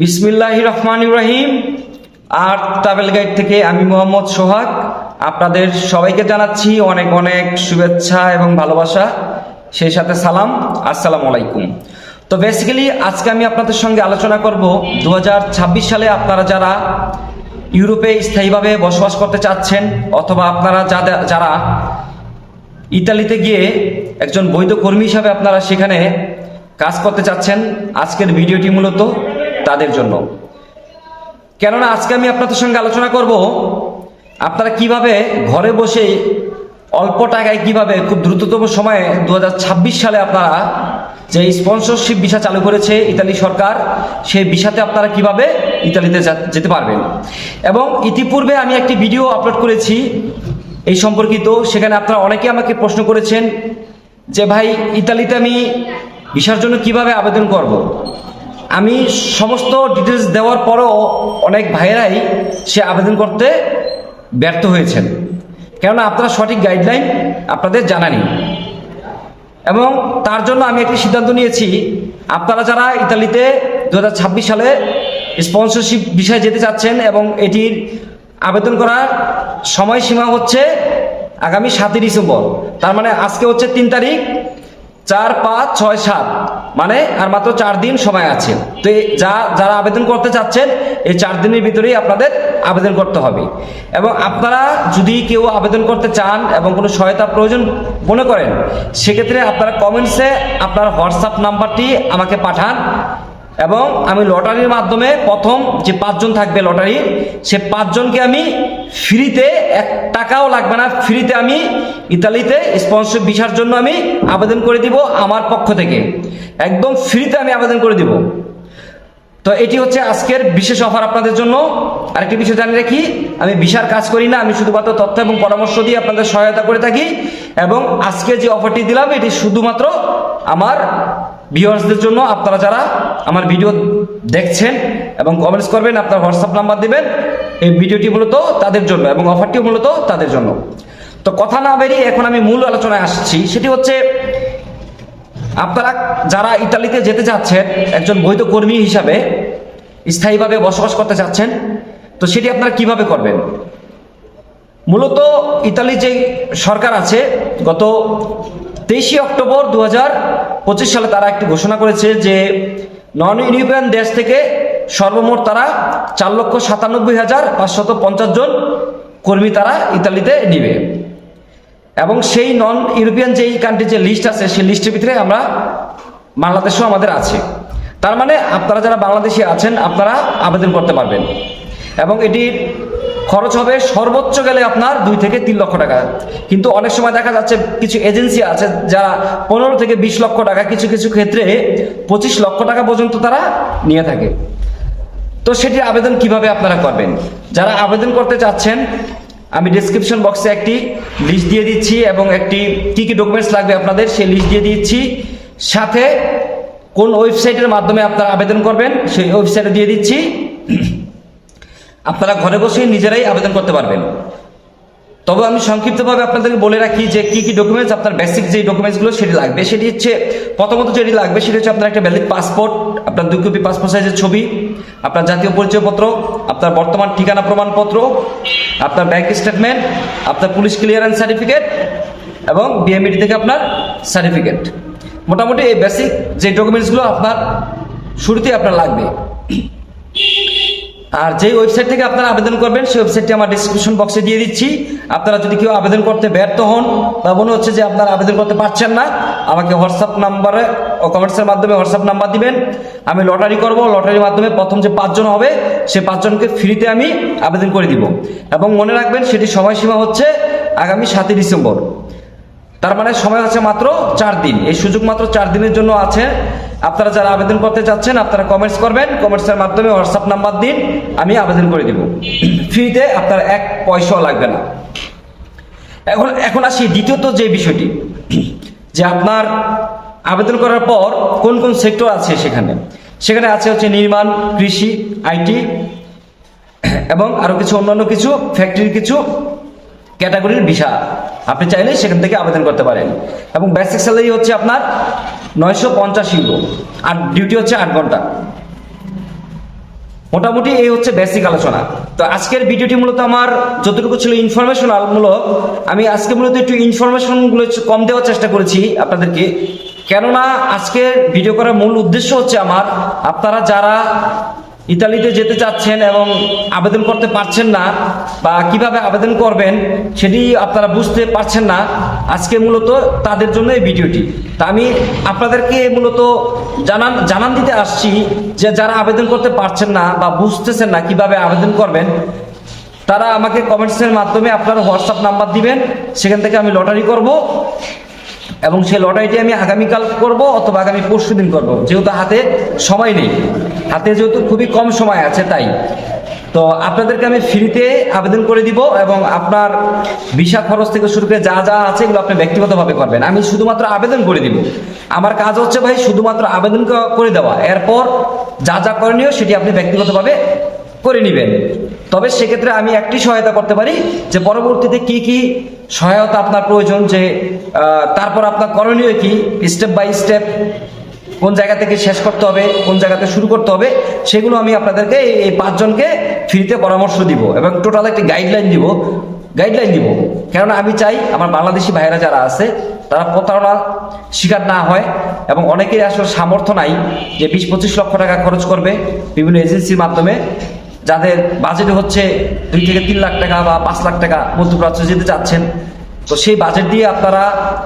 বিসমিল্লাহ রহমান ইব্রাহিম আর ট্রাভেল গাইড থেকে আমি মোহাম্মদ সোহাগ। আপনাদের সবাইকে জানাচ্ছি অনেক অনেক শুভেচ্ছা এবং ভালোবাসা। সেই সাথে সালাম। আসসালামু আলাইকুম। তো বেসিক্যালি আজকে আমি আপনাদের সঙ্গে আলোচনা করব দু হাজার ছাব্বিশ সালে আপনারা যারা ইউরোপে স্থায়ীভাবে বসবাস করতে চাচ্ছেন অথবা আপনারা যারা ইতালিতে গিয়ে একজন বৈধ কর্মী হিসাবে আপনারা সেখানে কাজ করতে চাচ্ছেন আজকের ভিডিওটি মূলত তাদের জন্য। কেননা আজকে আমি আপনাদের সঙ্গে আলোচনা করব, আপনারা কীভাবে ঘরে বসে অল্প টাকায় কীভাবে খুব দ্রুততম সময়ে দু হাজার ছাব্বিশ সালে আপনারা যে স্পন্সরশিপ ভিসা চালু করেছে ইতালি সরকার, সেই ভিসাতে আপনারা কীভাবে ইতালিতে যেতে পারবেন। এবং ইতিপূর্বে আমি একটি ভিডিও আপলোড করেছি এই সম্পর্কিত, সেখানে আপনারা অনেকে আমাকে প্রশ্ন করেছেন যে ভাই, ইতালিতে আমি ভিসার জন্য কীভাবে আবেদন করব। আমি সমস্ত ডিটেলস দেওয়ার পরও অনেক ভাইয়েরাই সে আবেদন করতে ব্যর্থ হয়েছেন কেননা আপনারা সঠিক গাইডলাইন আপনাদের জানা নেই এবং তার জন্য আমি একটি সিদ্ধান্ত নিয়েছি, আপনারা যারা ইতালিতে দু হাজার ছাব্বিশ সালে স্পন্সরশিপ বিষয়ে যেতে চাচ্ছেন এবং এটির আবেদন করার সময়সীমা হচ্ছে আগামী সাতই ডিসেম্বর, তার মানে আজকে হচ্ছে তিন তারিখ চার, পাঁচ, ছয়, সাত। মানে আর মাত্র চার দিন সময় আছে। তো যা, যারা আবেদন করতে চাচ্ছেন, এই চার দিনের ভিতরেই আপনাদের আবেদন করতে হবে। এবং আপনারা যদি কেউ আবেদন করতে চান এবং কোনো সহায়তা প্রয়োজন মনে করেন, সেক্ষেত্রে আপনারা কমেন্টসে আপনার হোয়াটসঅ্যাপ নাম্বারটি আমাকে পাঠান। এবং আমি লটারির মাধ্যমে প্রথম যে পাঁচজন থাকবে লটারির সে পাঁচজনকে আমি ফ্রিতে, এক টাকাও লাগবে না, ফ্রিতে আমি ইতালিতে স্পন্সর ভিসার জন্য আমি আবেদন করে দিব আমার পক্ষ থেকে। একদম ফ্রিতে আমি আবেদন করে দিব। তো এটি হচ্ছে আজকের বিশেষ অফার আপনাদের জন্য। আরেকটি বিষয় জানিয়ে রাখি, আমি বিশার কাজ করি না, আমি শুধুমাত্র তথ্য এবং পরামর্শ দিয়ে আপনাদের সহায়তা করে থাকি। এবং আজকে যে অফারটি দিলাম, এটি শুধুমাত্র আমার ভিউয়ার্সদের জন্য আপনারা যারা আমার ভিডিও দেখছেন এবং কমেন্টস করবেন, আপনার হোয়াটসঅ্যাপ নাম্বার দেবেন, এই ভিডিওটি মূলত তাদের জন্য এবং অফারটি মূলত তাদের জন্য। তো কথা না বেরিয়ে এখন আমি মূল আলোচনায় আসছি, সেটি হচ্ছে আপনারা যারা ইতালিতে যেতে চাচ্ছেন একজন বৈধ কর্মী হিসাবে স্থায়ীভাবে বসবাস করতে চাচ্ছেন তো সেটি আপনারা কীভাবে করবেন? মূলত ইতালি যে সরকার আছে, গত তেইশে অক্টোবর দু হাজার পঁচিশ সালে তারা একটি ঘোষণা করেছে যে নন ইউরোপিয়ান দেশ থেকে সর্বমোট তারা চার লক্ষ সাতানব্বই হাজার পাঁচশত পঞ্চাশ জন কর্মী তারা ইতালিতে নিবে। এবং সেই নন ইউরোপিয়ান যেই কান্ট্রি যে লিস্ট আছে, সেই লিস্টের ভিতরে আমরা বাংলাদেশও আমাদের আছে। তার মানে আপনারা যারা বাংলাদেশি আছেন, আপনারা আবেদন করতে পারবেন। এবং এটির খরচ হবে সর্বোচ্চ গেলে আপনার দুই থেকে তিন লক্ষ টাকা। কিন্তু অনেক সময় দেখা যাচ্ছে কিছু এজেন্সি আছে যারা পনেরো থেকে বিশ লক্ষ টাকা কিছু কিছু ক্ষেত্রে পঁচিশ লক্ষ টাকা পর্যন্ত তারা নিয়ে থাকে। তো সেটির আবেদন কীভাবে আপনারা করবেন? যারা আবেদন করতে চাচ্ছেন, আমি ডিসক্রিপশন বক্সে একটি লিস্ট দিয়ে দিচ্ছি এবং একটি কি কি ডকুমেন্টস লাগবে আপনাদের সেই লিস্ট দিয়ে দিচ্ছি। সাথে কোন ওয়েবসাইটের মাধ্যমে আপনারা আবেদন করবেন, সেই ওয়েবসাইটে দিয়ে দিচ্ছি। আপনারা ঘরে বসে নিজেরাই আবেদন করতে পারবেন। তবে আমি সংক্ষিপ্তভাবে আপনাদেরকে বলে রাখি যে কি কি ডকুমেন্টস আপনার বেসিক যে ডকুমেন্টসগুলো সেটি লাগবে, সেটি হচ্ছে প্রথমত যেটি লাগবে সেটি হচ্ছে আপনার একটা ভ্যালিড পাসপোর্ট আপনার দুই কপি পাসপোর্ট সাইজের ছবি, আপনার জাতীয় পরিচয়পত্র, আপনার বর্তমান ঠিকানা প্রমাণপত্র, আপনার ব্যাংক স্টেটমেন্ট আপনার পুলিশ ক্লিয়ারেন্স সার্টিফিকেট এবং বিএমইডি থেকে আপনার সার্টিফিকেট মোটামুটি এই বেসিক যে ডকুমেন্টসগুলো আপনার শুরুতেই আপনার লাগবে। আর যেই ওয়েবসাইট থেকে আপনারা আবেদন করবেন, সেই ওয়েবসাইটটি আমার ডিসক্রিপশন বক্সে দিয়ে দিচ্ছি। আপনারা যদি কেউ আবেদন করতে ব্যর্থ হন বা মনে হচ্ছে যে আপনারা আবেদন করতে পারছেন না। আমাকে হোয়াটসঅ্যাপ নাম্বারে ও কমেন্টসের মাধ্যমে হোয়াটসঅ্যাপ নাম্বার দিবেন। আমি লটারি করব লটারির মাধ্যমে প্রথম যে পাঁচজন হবে, সে পাঁচজনকে ফ্রিতে আমি আবেদন করে দিব। এবং মনে রাখবেন, সেটি সময়সীমা হচ্ছে আগামী সাতই ডিসেম্বর। তার মানে সময় আছে মাত্র চার দিন। এই সুযোগ মাত্র চার দিনের জন্য আছে। আপনারা যারা আবেদন করতে চাচ্ছেন, আপনারা কমেন্টস করবেন। কমেন্টসের মাধ্যমে হোয়াটসঅ্যাপ নাম্বার দিন, আমি আবেদন করে দিব। ফ্রিতে আপনার এক পয়সাও লাগবে না। এখন এখন আসি দ্বিতীয়ত যে বিষয়টি, যে আপনার আবেদন করার পর কোন কোন সেক্টর আছে সেখানে? সেখানে আছে হচ্ছে নির্মাণ, কৃষি, আইটি এবং আরও কিছু, অন্যান্য কিছু ফ্যাক্টরির কিছু ক্যাটাগরির ভিসা আপনি চাইলে সেখান থেকে আবেদন করতে পারেন। এবং বেসিক স্যালারি হচ্ছে আপনার নয়শো পঞ্চাশ ইউরো আর ডিউটি হচ্ছে আট ঘণ্টা। মোটামুটি এই হচ্ছে বেসিক আলোচনা। তো আজকের ভিডিওটি মূলত আমার যতটুকু ছিল ইনফরমেশনাল মূলক, আমি আজকে মূলত একটু ইনফরমেশনগুলো কম দেওয়ার চেষ্টা করেছি আপনাদেরকে। কেননা আজকে ভিডিও করার মূল উদ্দেশ্য হচ্ছে আমার, আপনারা যারা ইতালিতে যেতে চাচ্ছেন এবং আবেদন করতে পারছেন না বা কীভাবে আবেদন করবেন সেটি আপনারা বুঝতে পারছেন না। আজকে মূলত তাদের জন্য এই ভিডিওটি। তা আমি আপনাদেরকে মূলত জানান জানান দিতে আসছি যে যারা আবেদন করতে পারছেন না বা বুঝতেছেন না কীভাবে আবেদন করবেন, তারা আমাকে কমেন্টসের মাধ্যমে আপনার হোয়াটসঅ্যাপ নাম্বার দিবেন, সেখান থেকে আমি লটারি করব। এবং সেই লটারিটি আমি আগামীকাল করব অথবা আগামী পরশু দিন করব। যেহেতু হাতে সময় নেই। হাতে যেহেতু খুবই কম সময় আছে, তাই। তো আপনাদেরকে আমি ফ্রিতে আবেদন করে দিব এবং আপনার ভিসা খরচ থেকে শুরু করে যা যা আছে এগুলো আপনি ব্যক্তিগতভাবে করবেন। আমি শুধুমাত্র আবেদন করে দিব। আমার কাজ হচ্ছে ভাই শুধুমাত্র আবেদন করে দেওয়া। এরপর যা যা করণীয় সেটি আপনি ব্যক্তিগতভাবে করে নেবেন। তবে সেক্ষেত্রে আমি একটি সহায়তা করতে পারি যে পরবর্তীতে কি কি সহায়তা আপনার প্রয়োজন, যে তারপর আপনার করণীয় কি? স্টেপ বাই স্টেপ কোন জায়গা থেকে শেষ করতে হবে, কোন জায়গাতে শুরু করতে হবে, সেগুলো আমি আপনাদেরকে এই- পাঁচজনকে ফ্রিতে পরামর্শ দিব এবং টোটাল একটি গাইডলাইন দিব। গাইডলাইন দিব। কেননা আমি চাই আমার বাংলাদেশি ভাইরা যারা আছে, তারা প্রতারণা শিকার না হয় এবং অনেকেরই আসলে সামর্থ্য নাই যে বিশ পঁচিশ লক্ষ টাকা খরচ করবে বিভিন্ন এজেন্সির মাধ্যমে, যাদের বাজেট হচ্ছে দুই থেকে তিন লাখ টাকা বা পাঁচ লাখ টাকা মধ্যপ্রাচ্য যেতে চাচ্ছেন। তো সেই বাজেট দিয়ে আপনারা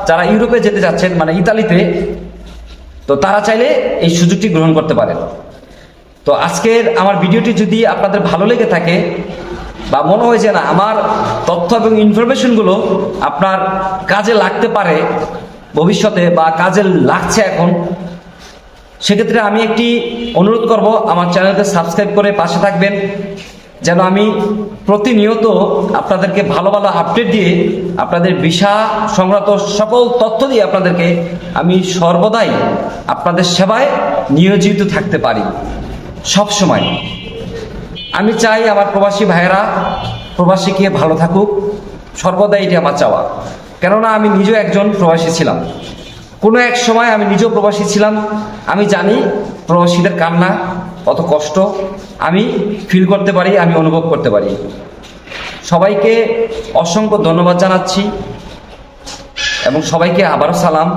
যারা ইউরোপে যেতে যাচ্ছেন মানে ইতালিতে, তো তারা চাইলে এই সুযোগটি গ্রহণ করতে পারেন। তো আজকের আমার ভিডিওটি যদি আপনাদের ভালো লেগে থাকে বা মনে হয় যে না, আমার তথ্য এবং ইনফরমেশনগুলো আপনার কাজে লাগতে পারে ভবিষ্যতে বা কাজে লাগছে এখন, সেক্ষেত্রে আমি একটি অনুরোধ করব, আমার চ্যানেলকে সাবস্ক্রাইব করে পাশে থাকবেন। যেন আমি প্রতিনিয়ত আপনাদেরকে ভালো ভালো আপডেট দিয়ে আপনাদের ভিসা সংক্রান্ত সকল তথ্য দিয়ে আপনাদেরকে আমি সর্বদাই আপনাদের সেবায় নিয়োজিত থাকতে পারি। সব সময়। আমি চাই আমার প্রবাসী ভাইয়েরা, প্রবাসী গিয়ে ভালো থাকুক সর্বদাই এটি আমার চাওয়া। কেননা আমি নিজেও একজন প্রবাসী ছিলাম। কোনো এক সময় আমি নিজেও প্রবাসী ছিলাম। আমি জানি প্রবাসীদের কান্না কত কষ্ট আমি ফিল করতে পারি, আমি অনুভব করতে পারি। সবাইকে অসংখ্য ধন্যবাদ জানাচ্ছি এবং সবাইকে আবারও সালাম।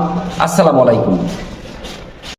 আসসালামু আলাইকুম।